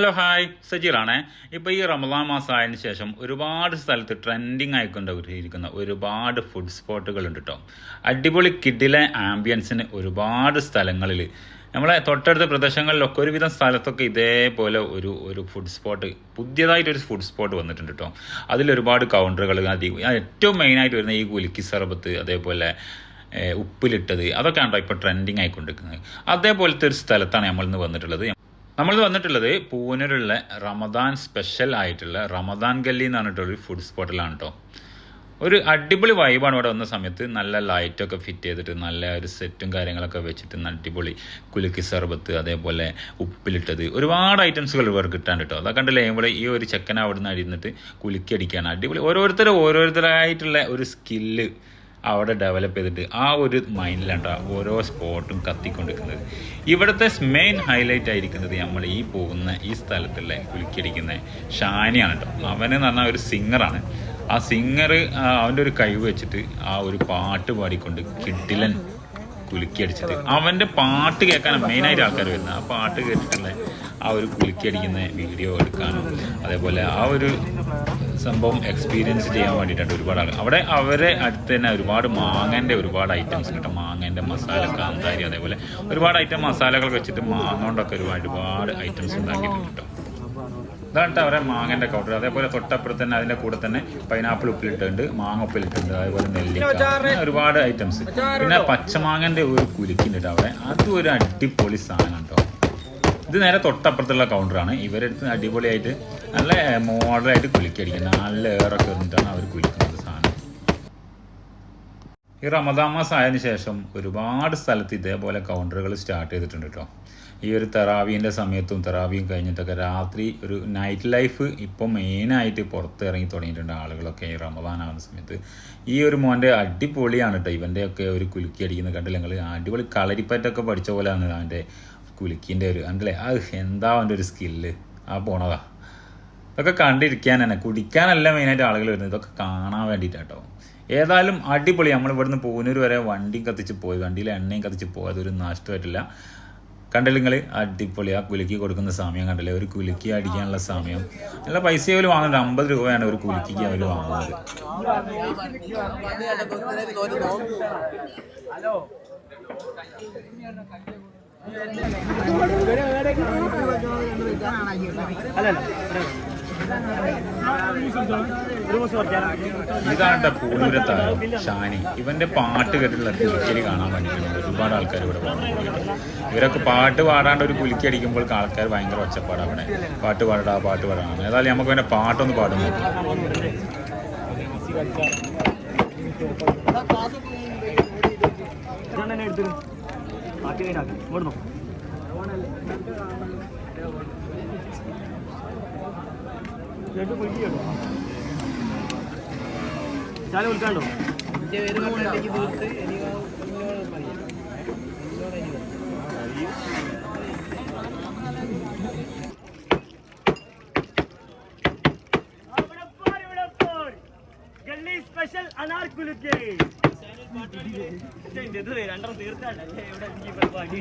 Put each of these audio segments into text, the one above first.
Hello hi സജീറാണേ ഇപ്പോൾ ഈ റമദാൻ മാസം ആയതിനു ശേഷം ഒരുപാട് സ്ഥലത്ത് ട്രെൻഡിങ് ആയിക്കൊണ്ടിരിക്കുന്ന ഒരുപാട് ഫുഡ് സ്പോട്ടുകൾ ഉണ്ട് കേട്ടോ അടിപൊളി കിഡിലെ ആംബിയൻസിന് ഒരുപാട് സ്ഥലങ്ങളിൽ നമ്മളെ തൊട്ടടുത്ത പ്രദേശങ്ങളിലൊക്കെ ഒരുവിധം സ്ഥലത്തൊക്കെ ഇതേപോലെ ഒരു ഒരു ഫുഡ് സ്പോട്ട് പുതിയതായിട്ട് ഒരു ഫുഡ് സ്പോട്ട് വന്നിട്ടുണ്ട് കേട്ടോ അതിലൊരുപാട് കൗണ്ടറുകൾ അധികം ഏറ്റവും മെയിനായിട്ട് വരുന്ന ഈ കുലുക്കി സർബത്ത് അതേപോലെ ഉപ്പിലിട്ടത് അതൊക്കെയാണ് കേട്ടോ ഇപ്പോൾ ട്രെൻഡിങ് ആയിക്കൊണ്ടിരിക്കുന്നത്. അതേപോലത്തെ ഒരു സ്ഥലത്താണ് നമ്മൾ ഇന്ന് വന്നിട്ടുള്ളത്. നമ്മൾ വന്നിട്ടുള്ളത് പൂനൂരുള്ള റമദാൻ സ്പെഷ്യൽ ആയിട്ടുള്ള റമദാൻ ഗല്ലി എന്ന് ഒരു ഫുഡ് സ്പോട്ടിലാണ് കേട്ടോ ഒരു അടിപൊളി വൈബാണ് ഇവിടെ വന്ന സമയത്ത്. നല്ല ലൈറ്റൊക്കെ ഫിറ്റ് ചെയ്തിട്ട് നല്ല ഒരു സെറ്റും കാര്യങ്ങളൊക്കെ വെച്ചിട്ട് അടിപൊളി കുലുക്കി സർബത്ത് അതേപോലെ ഉപ്പിലിട്ടത്. ഒരുപാട് ഐറ്റംസുകൾ ഇവർക്ക് കിട്ടാൻ കേട്ടോ അതൊക്കെ കണ്ടില്ലേ ഇവിടെ ഈ ഒരു ചെക്കൻ അവിടെ നിന്ന് അടിയിരുന്നിട്ട് കുലുക്കി അടിക്കുകയാണ് അടിപൊളി. ഓരോരുത്തരും ഓരോരുത്തരായിട്ടുള്ള ഒരു സ്കില്ല് അവിടെ ഡെവലപ്പ് ചെയ്തിട്ട് ആ ഒരു മൈൻഡിലാണ് ഓരോ സ്പോട്ടും കത്തിക്കൊണ്ടിരിക്കുന്നത്. ഇവിടുത്തെ മെയിൻ ഹൈലൈറ്റ് ആയിരിക്കുന്നത് നമ്മൾ ഈ പോകുന്ന ഈ സ്ഥലത്തുള്ള കുലിക്കടിക്കുന്ന ഷാനിയാണ് കേട്ടോ അവനെന്ന് പറഞ്ഞാൽ ഒരു സിംഗറാണ് ആ സിംഗർ അവന്റെ ഒരു കഴിവ് വെച്ചിട്ട് ആ ഒരു പാട്ട് പാടിക്കൊണ്ട് കിഡിലൻ കുലുക്കിയടിച്ചത് അവന്റെ പാട്ട് കേൾക്കാനാണ് മെയിനായിട്ട് ആൾക്കാർ വരുന്നത്. ആ പാട്ട് കേട്ടിട്ടുള്ള ആ ഒരു കുലുക്കിയടിക്കുന്ന വീഡിയോ എടുക്കാനും അതേപോലെ ആ ഒരു സംഭവം എക്സ്പീരിയൻസ് ചെയ്യാൻ വേണ്ടിയിട്ടാണ് ഒരുപാട് ആൾ അവിടെ അവരെ അടുത്ത് തന്നെ ഒരുപാട് മാങ്ങന്റെ ഒരുപാട് ഐറ്റംസ് കിട്ടും. മാങ്ങന്റെ മസാല കാന്താരി അതേപോലെ ഒരുപാട് ഐറ്റം മസാലകൾ വെച്ചിട്ട് മാങ്ങ കൊണ്ടൊക്കെ ഒരുപാട് ഒരുപാട് ഐറ്റംസ് ഉണ്ടാക്കിയിട്ടുണ്ട് കേട്ടോ. ഇതാണ് ട്ടോ അവരെ മാങ്ങന്റെ കൗണ്ടർ അതേപോലെ തൊട്ടപ്പുറത്ത് തന്നെ അതിന്റെ കൂടെ തന്നെ പൈനാപ്പിൾ ഉപ്പിലിട്ടുണ്ട് മാങ്ങ ഉപ്പിലിട്ടുണ്ട് അതേപോലെ നെല്ലിക്ക. ഒരുപാട് ഐറ്റംസ് പിന്നെ പച്ചമാങ്ങന്റെ ഒരു കുലുക്കിണ്ട് അവിടെ. അതും ഒരു അടിപൊളി സാധനം കേട്ടോ. ഇത് നേരെ തൊട്ടപ്പുറത്തുള്ള കൗണ്ടറാണ് ഇവരെടുത്ത് അടിപൊളിയായിട്ട് നല്ല മോഡലായിട്ട് കുലുക്കടിക്കുന്നത് നല്ല ഏറൊക്കെ വന്നിട്ടാണ് അവർ കുലിക്കുന്നത് സാധനം. ഈ റമദാൻ മാസം ആയതിനു ശേഷം ഒരുപാട് സ്ഥലത്ത് ഇതേപോലെ കൗണ്ടറുകൾ സ്റ്റാർട്ട് ചെയ്തിട്ടുണ്ട് കേട്ടോ. ഈ ഒരു തെറാവീന്റെ സമയത്തും തെറാവിയും കഴിഞ്ഞിട്ടൊക്കെ രാത്രി ഒരു നൈറ്റ് ലൈഫ് ഇപ്പോൾ മെയിനായിട്ട് പുറത്ത് ഇറങ്ങി തുടങ്ങിയിട്ടുണ്ട് ആളുകളൊക്കെ ഈ റമദാൻ ആവുന്ന സമയത്ത്. ഈ ഒരു മോന്റെ അടിപൊളിയാണ് കേട്ടോ ഇവന്റെ ഒക്കെ ഒരു കുലുക്കി അടിക്കുന്ന കണ്ടില്ല അടിപൊളി കളരിപ്പറ്റൊക്കെ പഠിച്ച പോലെയാണ് അവന്റെ കുലുക്കിന്റെ ഒരു അല്ലേ ആ എന്താ അവന്റെ ഒരു സ്കില്ല് ആ പോണതാ. ഇതൊക്കെ കണ്ടിരിക്കാൻ തന്നെ കുടിക്കാനല്ല മെയിനായിട്ട് ആളുകൾ വരുന്നത്. ഇതൊക്കെ കാണാൻ വേണ്ടിയിട്ടാട്ടോ ഏതായാലും അടിപൊളി. നമ്മൾ ഇവിടുന്ന് പൂനൂർ വരെ വണ്ടിയും കത്തിച്ച് പോയി. വണ്ടിയിൽ എണ്ണയും കത്തിച്ച് പോയത് ഒരു നഷ്ടമായിട്ടില്ല. കണ്ടില്ല നിങ്ങൾ അടിപൊളി. ആ കുലുക്കി കൊടുക്കുന്ന സമയം കണ്ടില്ലേ? ഒരു കുലുക്കി അടിക്കാനുള്ള സമയം. നല്ല പൈസ അവർ വാങ്ങുന്നുണ്ട്. അമ്പത് രൂപയാണ് ഒരു കുലുക്കിക്ക് അവർ വാങ്ങുന്നത്. ഇതാണ് പൂനൂരെ താരം ഷാനി ഇവന്റെ പാട്ട് കേട്ടിട്ടുള്ള കുലിക്കരി കാണാൻ വേണ്ടിയിട്ടുണ്ട് ഒരുപാട് ആൾക്കാർ ഇവിടെ വന്നിട്ടുണ്ട് ഇവരൊക്കെ പാട്ട് പാടാണ്ട് ഒരു കുലുക്കി അടിക്കുമ്പോൾ ആൾക്കാർ ഭയങ്കര ഒച്ചപ്പാടാണ് അവിടെ. പാട്ട് പാടാ പാട്ട് പാടാണ് ഏതായാലും നമുക്ക് പിന്നെ പാട്ടൊന്ന് പാടും ചാല വിളിക്കാണ്ടോ? സ്പെഷ്യൽ അനാർക്കുലുക്കേ. എവിടെ തീർത്താണ്ടല്ലേ ഇവിടെ ഈ പരിപാടി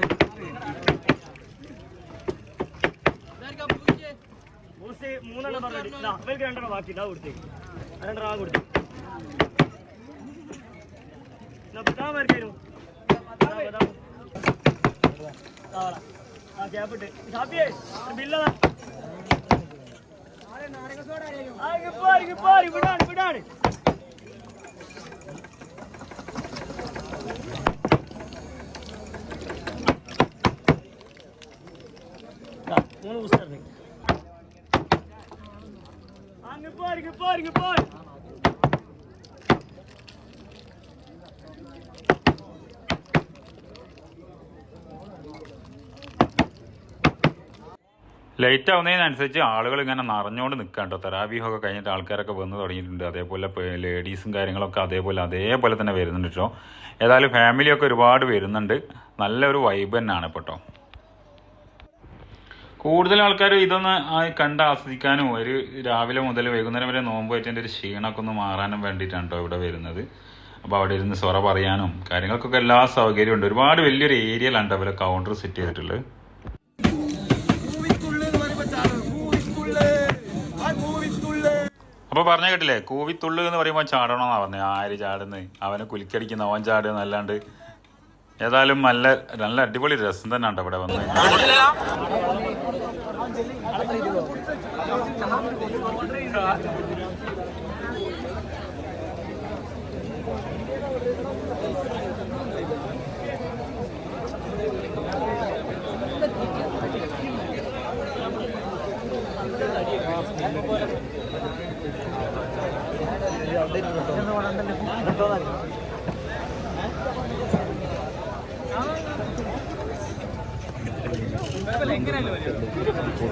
ബൂസ്റ്റ് മൂന്നെണ്ണം പറഞ്ഞു അവർക്ക് രണ്ടെണ്ണം ബാക്കി ഇതാ കൊടുത്തേക്ക് രണ്ടെണ്ണം ആ കൊടുത്തു ബദാം ആർക്കായിരുന്നു ആ ക്യാപ്പിട്ട് ഷാപ്പിയേ ബില്ലതാ വിടാണ് വിടാണ് മൂന്ന് പുസ്തകം ലൈറ്റ് ആവുന്നതിനനുസരിച്ച് ആളുകൾ ഇങ്ങനെ നിറഞ്ഞുകൊണ്ട് നിൽക്കാട്ടോ കേട്ടോ തെറാബീഹൊക്കെ കഴിഞ്ഞിട്ട് ആൾക്കാരൊക്കെ വന്ന് തുടങ്ങിയിട്ടുണ്ട്. അതേപോലെ ലേഡീസും കാര്യങ്ങളൊക്കെ അതേപോലെ അതേപോലെ തന്നെ വരുന്നുണ്ട് കേട്ടോ ഏതായാലും ഫാമിലിയൊക്കെ ഒരുപാട് വരുന്നുണ്ട്. നല്ലൊരു വൈബ് തന്നെയാണ് കേട്ടോ കൂടുതൽ ആൾക്കാർ ഇതൊന്ന് കണ്ട് ആസ്വദിക്കാനും ഒരു രാവിലെ മുതൽ വൈകുന്നേരം വരെ നോമ്പ് വെച്ചതിന്റെ ഒരു ക്ഷീണമൊക്കെ ഒന്ന് മാറാനും വേണ്ടിയിട്ടാണ് ഇവിടെ വരുന്നത്. അപ്പോൾ അവിടെ ഇരുന്ന് സൊറ പറയാനും കാര്യങ്ങൾക്കൊക്കെ എല്ലാ സൗകര്യവും ഉണ്ട്. ഒരുപാട് വലിയൊരു ഏരിയയിലാണ് അവരെ കൗണ്ടർ സെറ്റ് ചെയ്തിട്ടുള്ളത്. അപ്പോൾ പറഞ്ഞ കേട്ടില്ലേ? കൂവിത്തുള്ളു എന്ന് പറയുമ്പോൾ ചാടണമെന്നാണ് പറഞ്ഞത് ആര് ചാടുന്നത് അവനെ കുലിക്കടിക്കുന്ന അവൻ ചാടുന്നല്ലാണ്ട് ഏതായാലും നല്ല നല്ല അടിപൊളി രസം തന്നെ ഉണ്ട് ഇവിടെ വന്ന്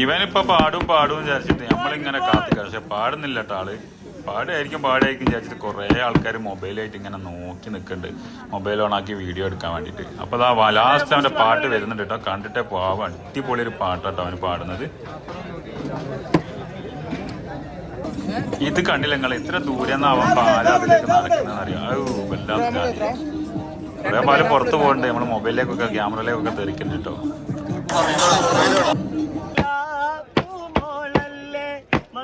ഇവനിപ്പോ പാടും പാടും വിചാരിച്ചിട്ട് നമ്മളിങ്ങനെ കാത്തിക്ക പക്ഷെ പാടുന്നില്ല കേട്ടോ ആൾ. പാടായിരിക്കും പാടായിരിക്കും വിചാരിച്ചിട്ട് കുറേ ആൾക്കാർ മൊബൈലായിട്ട് ഇങ്ങനെ നോക്കി നിൽക്കുന്നുണ്ട് മൊബൈൽ ഓണാക്കി വീഡിയോ എടുക്കാൻ വേണ്ടിയിട്ട് അപ്പോൾ അതാ ലാസ്റ്റ് അവന്റെ പാട്ട് വരുന്നുണ്ട് കേട്ടോ. കണ്ടിട്ടേ പോവാം അടിപൊളി ഒരു പാട്ടാട്ടോ അവന് പാടുന്നത്. ഇത് കണ്ടില്ല നിങ്ങൾ ഇത്ര ദൂരെ നിന്ന് അവൻ പാല അതിലേക്ക് നടക്കുന്നതെന്ന് അറിയാം? വല്ലാത്ത കുറേ പാൽ പുറത്ത് പോകണ്ടേ. നമ്മൾ മൊബൈലിലേക്കൊക്കെ ക്യാമറയിലേക്കൊക്കെ തെറിക്കുന്നുണ്ട് കേട്ടോ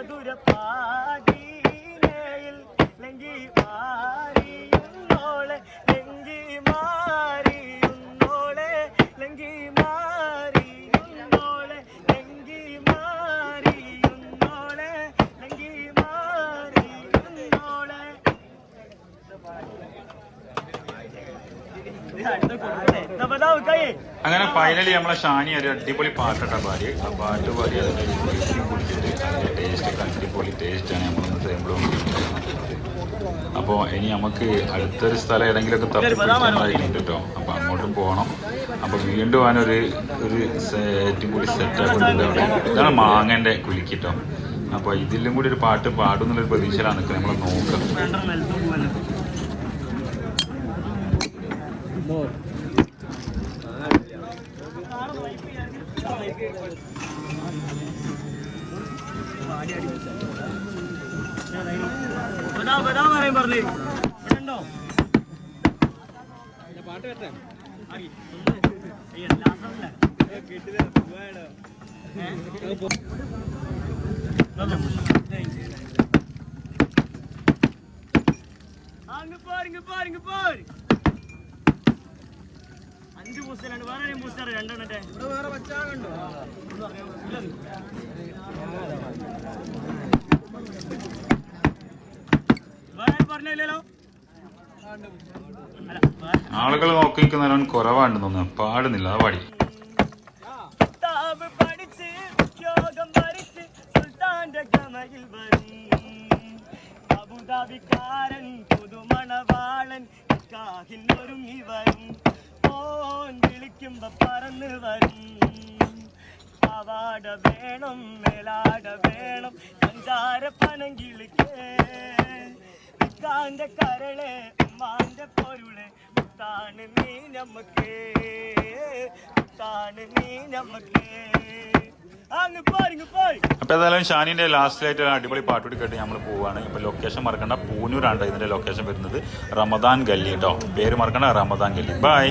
മധുര പാടീനയിൽ ലങ്കി മാറിയുന്നോളെ ലങ്കി മാറിയുന്നോളെ ലങ്കി മാറിയുന്നോളെ അങ്ങനെ ഫൈനലി നമ്മളെ ഷാനി ഒരു അടിപൊളി പാട്ടിട്ട പാടി. ആ പാട്ട് പാടി അതിന്റെ കുടിച്ചിട്ട് അതിന്റെ ടേസ്റ്റ് അടിപൊളി ടേസ്റ്റാണ് നമ്മളൊന്ന് ടേബിളും അപ്പോൾ ഇനി നമുക്ക് അടുത്തൊരു സ്ഥലം ഏതെങ്കിലുമൊക്കെ ഒക്കെ കേട്ടോ. അപ്പോൾ അങ്ങോട്ടും പോകണം. അപ്പോൾ വീണ്ടും അവനൊരു ഒരു ഏറ്റവും കൂടി സെറ്റ് ആക്കുന്നുണ്ട് അവിടെ ഇതാണ് മാങ്ങന്റെ കുലുക്കിട്ടോ അപ്പോൾ ഇതിലും കൂടി ഒരു പാട്ട് പാടും എന്നുള്ളൊരു പ്രതീക്ഷയിലാണ് നിൽക്കുന്നത്. നമ്മൾ നോക്കാം രണ്ടെണ്ണം നിലത്ത് പോവല്ലോ. ബദാ, ബദാ പറയാൻ പറഞ്ഞേ. ഉണ്ടോ? ആയി. അയ്യ, last ആണല്ലേ? ഏ? വന്നോ? ആ, ഇങ്ങ് പോര്, ഇങ്ങ് പോര്, ഇങ്ങ് പോര്. അഞ്ച് ബൂസ്റ്ററാണ് വേറെ ആരെയും പൂസ്റ്റർ രണ്ടെണ്ണത്തെ വേറെ പറഞ്ഞില്ലല്ലോ? അല്ല വേറെ ആളുകൾ നോക്കി നിൽക്കുന്നവൻ കുറവാണെന്ന് തോന്നുന്നു. പാടുന്നില്ല അത് പാടി. കിതാബ് പഠിച്ച് യോഗം ഭരിച്ച് സുൽത്താന്റെ ഗമയിൽ വരും. അബുദാബിക്കാരൻ പുതുമണവാളൻ കാഹിൽ ഒരുങ്ങി വരും. വിളിക്കുമ്പോ പറന്ന് വരും. പാവാട വേണം മേലാട വേണം സഞ്ചാര പണം കിളിക്കേ കരളെ ഉമ്മാന്റെ പൊരുളെ താണ് നീ നമുക്ക് താണ് നീ നമുക്ക് അപ്പൊ ഏതായാലും ഷാനിന്റെ ലാസ്റ്റിലായിട്ട് ഒരു അടിപൊളി പാട്ടുകൂടി കേട്ട് നമ്മൾ പോവാണ്. ഇപ്പൊ ലൊക്കേഷൻ മറക്കണ്ട പൂനൂരാണ് ഇതിന്റെ ലൊക്കേഷൻ വരുന്നത്. റമദാൻ ഗല്ലി കേട്ടോ പേര് മറക്കണ്ട റമദാൻ ഗല്ലി. ബൈ